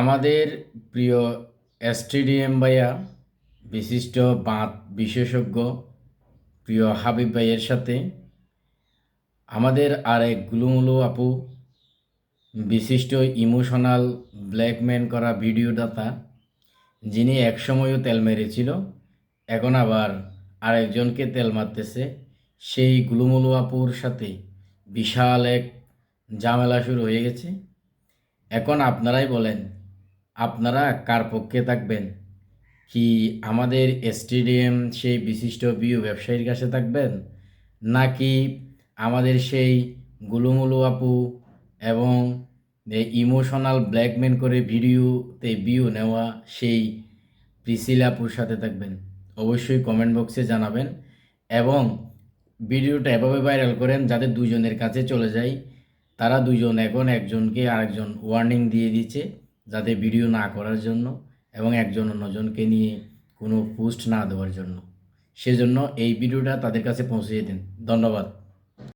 আমাদের প্রিয় এসটিডিএম ভাইয়া, বিশিষ্ট বাঁধ বিশেষজ্ঞ, প্রিয় হাবিব ভাইয়ের সাথে, আমাদের আর এক গুলুমুলু আপু, বিশিষ্ট ইমোশনাল ব্ল্যাকম্যান করা ভিডিও দাতা যিনি একসময়ও তেল মেরেছিল, এখন আবার আরেকজনকে তেল মারতেছে। সেই গুলুমুলু আপুর সাথে বিশাল এক ঝামেলা শুরু হয়ে গেছে। এখন আপনারাই বলেন আপনারা কার পক্ষে থাকবেন? কি আমাদের স্টেডিয়াম সেই বিশিষ্ট বিউ ব্যবসায়ীর কাছে থাকবেন? নাকি আমাদের সেই গুলুমুলু আপু এবং ইমোশনাল ব্ল্যাকমেন করে ভিডিওতে ভিউ নেওয়া সেই প্রিসিল আপুর সাথে থাকবেন? অবশ্যই কমেন্ট বক্সে জানাবেন। এবং ভিডিওটা এভাবে ভাইরাল করেন যাতে দুজনের কাছে চলে যায়। তারা দুজন এখন একজনকে আরেকজন ওয়ার্নিং দিয়ে দিচ্ছে। যাতে ভিডিও না করার জন্য এবং একজন অন্যজনকে নিয়ে কোনো পোস্ট না দেওয়ার জন্য। সেজন্য এই ভিডিওটা তাদের কাছে পৌঁছে দিন। ধন্যবাদ।